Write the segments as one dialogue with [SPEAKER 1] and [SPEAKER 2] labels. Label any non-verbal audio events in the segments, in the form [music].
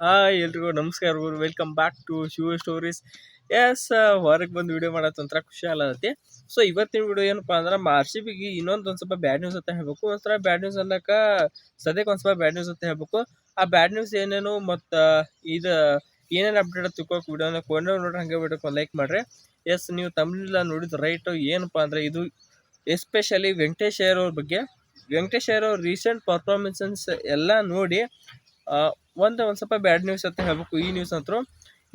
[SPEAKER 1] Hi ಎಲ್ರಿಗೂ ನಮಸ್ಕಾರ ಗುರು. Welcome back to Shiva stories S ಹೊರಗೆ ಬಂದು ವಿಡಿಯೋ ಮಾಡೋದು ಒಂಥರ ಖುಷಿ ಆಗಲತ್ತೈತಿ ಸೊ ಇವತ್ತಿನ ವಿಡಿಯೋ ಏನಪ್ಪಾ ಅಂದ್ರೆ ಆರ್ ಸಿ ಬಿಗೆ ಇನ್ನೊಂದು ಒಂದು ಸ್ವಲ್ಪ ಬ್ಯಾಡ್ ನ್ಯೂಸ್ ಅಂತ ಹೇಳ್ಬೇಕು. ಒಂಥರ ಬ್ಯಾಡ್ ನ್ಯೂಸ್ ಅನ್ನಕ್ಕೆ ಸದ್ಯಕ್ಕೆ ಒಂದು ಸ್ವಲ್ಪ ಬ್ಯಾಡ್ ನ್ಯೂಸ್ ಅಂತ ಹೇಳ್ಬೇಕು. ಆ ಬ್ಯಾಡ್ ನ್ಯೂಸ್ ಏನೇನು ಮತ್ತು ಇದು ಏನೇನು ಅಪ್ಡೇಟ್ ತಿಳ್ಕೊಕ್ ವಿಡಿಯೋನ ಕೊಂಡ ನೋಡ್ರಿ, ಹಂಗೆ ವಿಡಿಯೋಕ್ಕೆ ಲೈಕ್ ಮಾಡಿರಿ. ಎಸ್ ನೀವು ತಮಿಳಿಲ್ಲ ನೋಡಿದ ರೈಟ್ ಏನಪ್ಪಾ ಅಂದ್ರೆ ಇದು ಎಸ್ಪೆಷಲಿ ವೆಂಕಟೇಶ್ ಅಯ್ಯರ್ ಅವ್ರ ಬಗ್ಗೆ. ವೆಂಕಟೇಶ್ ಅಯ್ಯರ್ ರೀಸೆಂಟ್ ಪರ್ಫಾರ್ಮೆನ್ಸನ್ಸ್ ಎಲ್ಲ ನೋಡಿ ಒಂದು ಒಂದು ಸ್ವಲ್ಪ ಬ್ಯಾಡ್ ನ್ಯೂಸ್ ಅಂತ ಹೇಳ್ಬೇಕು. ಈ ನ್ಯೂಸ್ ಅಂತೂ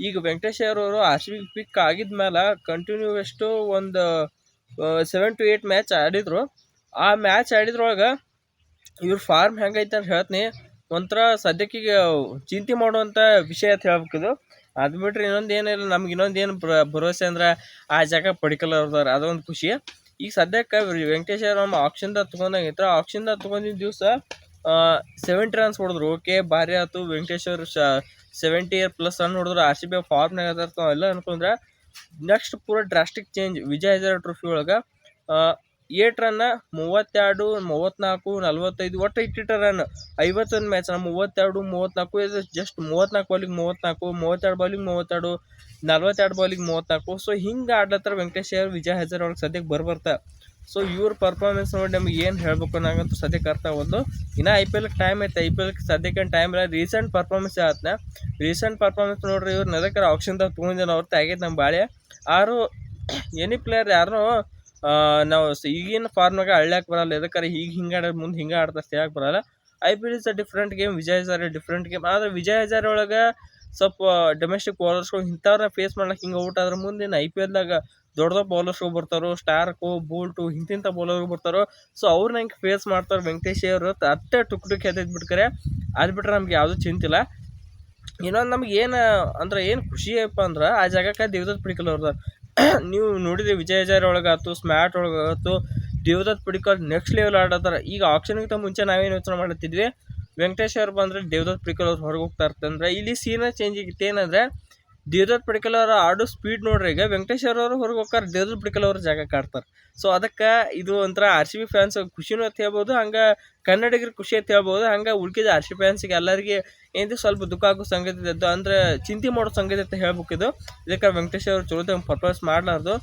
[SPEAKER 1] ಈಗ ವೆಂಕಟೇಶ್ ಅವರು ಆರ್ ಸಿ ಬಿ ಪಿಕ್ ಆಗಿದ್ಮೇಲೆ ಕಂಟಿನ್ಯೂ ಎಷ್ಟು ಒಂದು ಸೆವೆನ್ ಟು ಏಯ್ಟ್ ಮ್ಯಾಚ್ ಆಡಿದರು. ಆ ಮ್ಯಾಚ್ ಆಡಿದ್ರೊಳಗೆ ಇವ್ರ ಫಾರ್ಮ್ ಹೆಂಗೈತೆ ಅಂತ ಹೇಳ್ತೀನಿ, ಒಂಥರ ಸದ್ಯಕ್ಕೀಗ ಚಿಂತೆ ಮಾಡುವಂಥ ವಿಷಯ ಅಂತ ಹೇಳ್ಬೇಕು ಇದು. ಅದು ಬಿಟ್ರೆ ಇನ್ನೊಂದು ಏನಿಲ್ಲ ನಮ್ಗೆ ಇನ್ನೊಂದು ಏನು ಭರವಸೆ ಅಂದ್ರೆ ಆ ಜಾಗ ಪಡಿಕಲ್ ಅವ್ರದಾರ ಅದೊಂದು ಖುಷಿ. ಈಗ ಸದ್ಯಕ್ಕೆ ವೆಂಕಟೇಶ್ ನಮ್ಮ ಆಕ್ಷನ್ದಾಗ ತೊಗೊಂಡಾಗಿತ್ತು ಆಕ್ಷನ್ದಾಗ ತೊಗೊಂಡಿದ್ದ ದಿವಸ ಸೆವೆಂಟಿ ರನ್ಸ್ ಹೊಡೆದ್ರು. ಓಕೆ ಭಾರಿ ಆಯ್ತು ವೆಂಕಟೇಶ್ವರ್, ಶ ಸೆವೆಂಟಿ ಇಯರ್ ಪ್ಲಸ್ ರನ್ ಹೊಡೆದ್ರು. ಆರ್ ಸಿ ಬಿ ಫಾರ್ಮ್ನಾಗ ಅದಾರ ಎಲ್ಲ ಅನ್ಕೊಂಡ್ರೆ ನೆಕ್ಸ್ಟ್ ಪೂರ drastic change Vijay Hazare trophy ಒಳಗೆ ಏಟ್ ರನ್ನ ಮೂವತ್ತೆರಡು ಮೂವತ್ತ್ನಾಲ್ಕು ನಲ್ವತ್ತೈದು ಒಟ್ಟು ಇಟ್ಟಿಟ್ಟ ರನ್ ಐವತ್ತೊಂದು ಮ್ಯಾಚ್ ನಮ್ಮ ಮೂವತ್ತೆರಡು ಮೂವತ್ತ್ನಾಲ್ಕು ಇದು ಜಸ್ಟ್ ಮೂವತ್ತ್ನಾಲ್ಕು ಬಾಲಿಗೆ ಮೂವತ್ತ್ನಾಲ್ಕು ಮೂವತ್ತೆರಡು ಬಾಲಿಗೆ ಮೂವತ್ತೆರಡು, ನಲ್ವತ್ತೆರಡು ಬಾಲಿಗೆ ಮೂವತ್ತ್ನಾಲ್ಕು ಸೊ ಹಿಂಗೆ ಆಡ್ಲತ್ತರ ವೆಂಕಟೇಶ್ ವಿಜಯ್ ಹಜಾರ್ ಒಳಗೆ ಸದ್ಯಕ್ಕೆ ಬರ್ಬರ್ತಾ ಸೊ ಇವ್ರ ಪರ್ಫಾರ್ಮೆನ್ಸ್ ನೋಡಿ ನಮ್ಗೆ ಏನು ಹೇಳ್ಬೇಕು ನನಗಂತೂ ಸದ್ಯಕ್ಕೆ ಅರ್ಥ ಒಂದು ಇನ್ನೂ ಐ ಪಿ ಎಲ್ ಟೈಮ್ ಐತೆ. ಐ ಪಿ ಎಲ್ಗೆ ಸದ್ಯಕ್ಕೆ ಟೈಮ್ ಇಲ್ಲ. ರೀಸೆಂಟ್ ಪರ್ಫಾರ್ಮೆನ್ಸ್ ಆತ್ನ. ರೀಸೆಂಟ್ ಪರ್ಫಾರ್ಮೆನ್ಸ್ ನೋಡ್ರಿ, ಇವ್ರು ನೆದಕರ ಆಪ್ಷನ್ದಾಗ ತೊಗೊಂಡಿನ ಅವ್ರದ್ದು ಆಗೈತೆ ನಮ್ಮ ಬಾಳೆ. ಆರು ಎನಿ ಪ್ಲೇಯರ್ ಯಾರು ನಾವು ಈಗಿನ ಫಾರ್ಮ್ನಾಗ ಅಳ್ಳಕ್ಕೆ ಬರಲ್ಲ. ಎದಕ್ಕಾರೆ ಈಗ ಹಿಂಗೆ ಆಡೋದು ಮುಂದೆ ಹಿಂಗೆ ಆಡ್ತಾ ಸೇಳಕ್ಕೆ ಬರಲ್ಲ. I P L is a different game Vijay Hazare different game ಆದರೆ ವಿಜಯ್ ಹಜಾರೆ ಒಳಗೆ ಸ್ವಲ್ಪ ಡೊಮೆಸ್ಟಿಕ್ ಬೌಲರ್ಸ್ಗಳು ಇಂಥವ್ರನ್ನ ಫೇಸ್ ಮಾಡ್ಲಿಕ್ಕೆ ಹಿಂಗೆ ಔಟ್ ಆದ್ರೆ ಮುಂದಿನ ಐ ಪಿ ಎಲ್ದಾಗ ದೊಡ್ಡ ದೊಡ್ಡ ಬೌಲರ್ಸ್ಗಳು ಬರ್ತಾರೋ ಸ್ಟಾರ್ಕು ಬೋಲ್ಟು ಇಂತಿಂಥ ಬೌಲರ್ಗಳು ಬರ್ತಾರೋ ಸೊ ಅವ್ರನ್ನ ಹೆಂಗೆ ಫೇಸ್ ಮಾಡ್ತಾರೆ ವೆಂಕಟೇಶ್ ಅವರು ಅಟ್ಟೆ ಟುಕ್ ಟುಕ್ ಎದ್ದು ಬಿಟ್ಕರೆ, ಅದು ಬಿಟ್ರೆ ನಮ್ಗೆ ಯಾವುದೂ ಚಿಂತಿಲ್ಲ ಇನ್ನೊಂದು ನಮ್ಗೆ ಏನು, ಅಂದ್ರೆ ಏನು ಖುಷಿ ಅಪ್ಪ ಅಂದ್ರೆ ಆ ಜಾಗಕ್ಕೆ ದೇವದತ್ ಪಿಡಿಕಲ್ ಅವ್ರದ್ದು [clears throat] ನೀವು ನೋಡಿದ್ರಿ ವಿಜಯ್ ಹಜಾರ್ ಒಳಗಾಯ್ತು ಸ್ಮ್ಯಾಟ್ ಒಳಗಾಯ್ತು, ದೇವದತ್ ಪಿಡಿಕಲ್ ನೆಕ್ಸ್ಟ್ ಲೆವೆಲ್ ಆಡತ್ತಾರ. ಈಗ ಆಪ್ಷನ್ಗಿಂತ ಮುಂಚೆ ನಾವೇನು ಯೋಚನೆ ಮಾಡುತ್ತಿದ್ವಿ ವೆಂಕಟೇಶ್ ಅವ್ರು ಬಂದರೆ ದೇವದತ್ ಪಿಡಿಕಲ್ ಅವ್ರು ಹೊರಗೆ ಹೋಗ್ತಾ ಇರ್ತಂದ್ರೆ ಇಲ್ಲಿ ಸೀನ ಚೇಂಜ್ ಆಗಿತ್ತು ಏನಂದ್ರೆ ದೇವದತ್ ಪಡಿಕಲ್ ಅವರ ಆಡೋ ಸ್ಪೀಡ್ ನೋಡ್ರಿ ಈಗ ವೆಂಕಟೇಶ್ವರ ಅವರು ಹೊರಗೆ ಹೋಗ್ತಾರೆ, ದೇವದತ್ ಪಡಿಕಲ್ ಅವ್ರ ಜಾಗ ಕಾಡ್ತಾರೆ. ಸೊ ಅದಕ್ಕೆ ಇದು ಒಂಥರ ಆರ್ ಸಿ ಬಿ ಫ್ಯಾನ್ಸ್ ಖುಷಿನೂ ಅಂತ ಹೇಳ್ಬೋದು, ಹಂಗೆ ಕನ್ನಡಿಗರ ಖುಷಿ ಅಂತ ಹೇಳ್ಬೋದು, ಹಂಗೆ ಉಳ್ಕಿದ ಆರ್ ಸಿ ಫ್ಯಾನ್ಸಿಗೆ ಎಲ್ಲರಿಗೆ ಏನಿದೆ ಸ್ವಲ್ಪ ದುಃಖ ಆಗೋ ಸಂಗತಿ ಇದ್ದು, ಅಂದ್ರೆ ಚಿಂತೆ ಮಾಡೋ ಸಂಗತಿ ಅಂತ ಹೇಳ್ಬೇಕು ಇದು. ಇದಕ್ಕೆ ವೆಂಕಟೇಶ್ವರ ಅವರು ಚಲೋ ಪರ್ಫಾರ್ಮೆನ್ಸ್ ಮಾಡಲಾರ್ದು.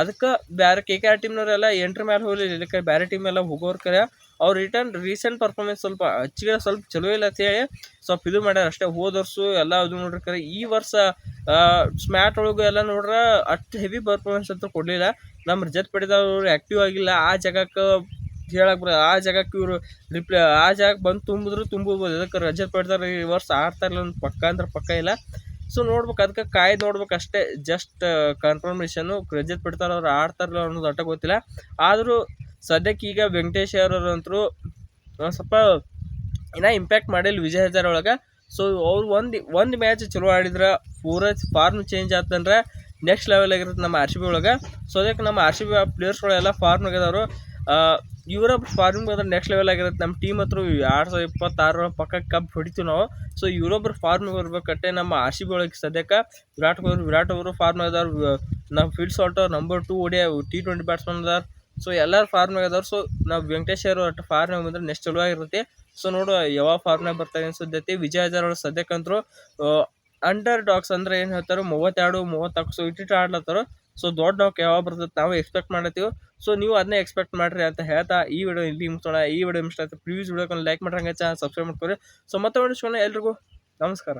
[SPEAKER 1] ಅದಕ್ಕೆ ಬೇರೆ ಕೆ ಕೆ ಆರ್ ಟೀಮ್ನವರೆಲ್ಲ ಎಂಟ್ರ್ ಮೇಲೆ ಹೋಗಲಿ ಇದಕ್ಕೆ ಬೇರೆ ಟೀಮ್ ಎಲ್ಲ ಹೋಗೋರ್ ಕರೆ. ಅವ್ರು ರಿಟರ್ನ್ ರೀಸೆಂಟ್ ಪರ್ಫಾರ್ಮೆನ್ಸ್ ಸ್ವಲ್ಪ ಹಚ್ಚಿಗೆ ಸ್ವಲ್ಪ ಚಲೋ ಇಲ್ಲ ಅಂತ ಹೇಳಿ, ಸ್ವಲ್ಪ ಇದು ಮಾಡ್ಯಾರ ಅಷ್ಟೇ. ಹೋದ ವರ್ಷ ಎಲ್ಲ ಇದು ನೋಡ್ರಿ ಕರೆ, ಈ ವರ್ಷ ಸ್ಮ್ಯಾಟ್ ಒಳಗೂ ಎಲ್ಲ ನೋಡ್ರೆ ಅಷ್ಟು ಹೆವಿ ಪರ್ಫಾರ್ಮೆನ್ಸ್ ಅಂತ ಕೊಡಲಿಲ್ಲ. ನಮ್ಮ ರಜತ್ ಪಡೆದವರು ಆ್ಯಕ್ಟಿವ್ ಆಗಿಲ್ಲ. ಆ ಜಾಗಕ್ಕೆ ಹೇಳಕ್ ಬರ ಆ ಜಾಗಕ್ಕೆ ಇವರು ರಿಪ್ಲೇ ಆ ಜಾಗಕ್ಕೆ ಬಂದು ತುಂಬಿದ್ರು ತುಂಬಬೋದು. ಅದಕ್ಕೆ ರಜತ್ ಪಡೆದವ್ರು ಈ ವರ್ಷ ಆಡ್ತಾ ಇಲ್ಲ ಅಂತ ಪಕ್ಕ ಅಂದ್ರೆ ಪಕ್ಕ ಇಲ್ಲ. ಸೊ ನೋಡ್ಬೇಕು, ಅದಕ್ಕೆ ಕಾಯ್ದು ನೋಡ್ಬೇಕು ಅಷ್ಟೇ. ಜಸ್ಟ್ ಕನ್ಫರ್ಮೇಷನು ರಜತ್ ಪಡ್ತಾರ ಅವ್ರು ಆಡ್ತಾರಲ್ಲ ಅನ್ನೋದು ಅಟ್ಟ ಗೊತ್ತಿಲ್ಲ. ಆದರೂ ಸದ್ಯಕ್ಕೆ ಈಗ ವೆಂಕಟೇಶ್ ಅವರಂತರೂ ಸ್ವಲ್ಪ ಇನ್ನೂ ಇಂಪ್ಯಾಕ್ಟ್ ಮಾಡಿಲ್ಲ ವಿಜಯ್ ಹಜಾರ್ ಒಳಗೆ. ಸೊ ಅವ್ರು ಒಂದು ಒಂದು ಮ್ಯಾಚ್ ಚಲೋ ಆಡಿದ್ರೆ ಪೂರ ಫಾರ್ಮ್ ಚೇಂಜ್ ಆತಂದ್ರೆ ನೆಕ್ಸ್ಟ್ ಲೆವೆಲ್ ಆಗಿರುತ್ತೆ ನಮ್ಮ ಆರ್ ಸಿ ಬಿ ಒಳಗೆ. ಸೊ ಅದಕ್ಕೆ ನಮ್ಮ ಆರ್ ಸಿ ಬಿ ಪ್ಲೇಯರ್ಸ್ಗಳೆಲ್ಲ ಫಾರ್ಮ್ ಆಗಿದವರು. ಇವರ ಫಾರ್ಮಿಂಗ್ ಹೋದ್ರೆ ನೆಕ್ಸ್ಟ್ ಲೆವೆಲ್ ಆಗಿರುತ್ತೆ. ನಮ್ಮ ಟೀಮ್ ಹತ್ರ ಎರಡು ಸಾವಿರದ ಇಪ್ಪತ್ತಾರರ ಪಕ್ಕ ಕಪ್ ಹೊಡಿತೀವಿ ನಾವು. ಸೊ ಇವರೊಬ್ರು ಫಾರ್ಮಿಗೆ ಬರ್ಬೇಕಟ್ಟೆ ನಮ್ಮ ಆರ್ ಸಿ ಬಿ ಒಳಗೆ ಸದ್ಯಕ್ಕೆ. ವಿರಾಟ್ ಕೊಹ್ಲಿ ವಿರಾಟ್ ಅವರು ಫಾರ್ಮ್ ಆಗಿದ್ದಾರೆ ನಮ್ಮ ಫೀಲ್ಡ್ ಸಾಲ್ಟ್ ನಂಬರ್ ಟೂ ಓಡಿಯ ಟಿ ಟ್ವೆಂಟಿ ಬ್ಯಾಟ್ಸ್ಮನ್ ಅದಾರ. ಸೊ ಎಲ್ಲರೂ ಫಾರ್ಮ್ನಾಗ ಅದಾರ ಸೊ ನಾವು ವೆಂಕಟೇಶ್ವರ ಒಟ್ಟು ಫಾರ್ಮ್ನಾಗ ಬಂದ್ರೆ ನೆಕ್ಸ್ಟ್ ಚಲೋ ಆಗಿರುತ್ತೆ ಸೊ ನೋಡು ಯಾವಾಗ ಫಾರ್ಮ್ನಾಗ ಬರ್ತಾರೆ ಅನ್ಸುತ್ತೈತಿ ವಿಜಯ್ ಅವರು ಸದ್ಯಕ್ಕಂತರೂ ಅಂಡರ್ ಡಾಗ್ಸ್ ಅಂದ್ರೆ ಏನು ಹೇಳ್ತಾರೆ, ಮೂವತ್ತೆರಡು ಮೂವತ್ತಾಕು ಸೊ ಇಟ್ಟಿಟ್ಟು ಆಡ್ಲತ್ತಾರ. ಸೊ ದೊಡ್ಡ ಡಾಕ್ ಯಾವಾಗ ಬರ್ತದೆ ನಾವು ಎಕ್ಸ್ಪೆಕ್ಟ್ ಮಾಡತ್ತೀವಿ ಸೊ ನೀವು ಅದನ್ನೇ ಎಕ್ಸ್ಪೆಕ್ಟ್ ಮಾಡ್ರಿ ಅಂತ ಹೇಳ್ತಾ ಈ ವಿಡಿಯೋ ಇಲ್ಲಿ ಮುಗಿಸೋಣ. ಈ ವಿಡಿಯೋ ಇಷ್ಟ ಆಯ್ತು ಪ್ಲೀಸ್ ವಿಡಿಯೋಕ್ಕೆ ಲೈಕ್ ಮಾಡ್ರಂಗೆ ಚಾನಲ್ ಸಬ್ಸ್ಕ್ರೈಬ್ ಮಾಡ್ಕೊರಿ. ಸೊ ಮತ್ತೆ ವಿಡಿಯೋ ಎಲ್ರಿಗೂ. ನಮಸ್ಕಾರ.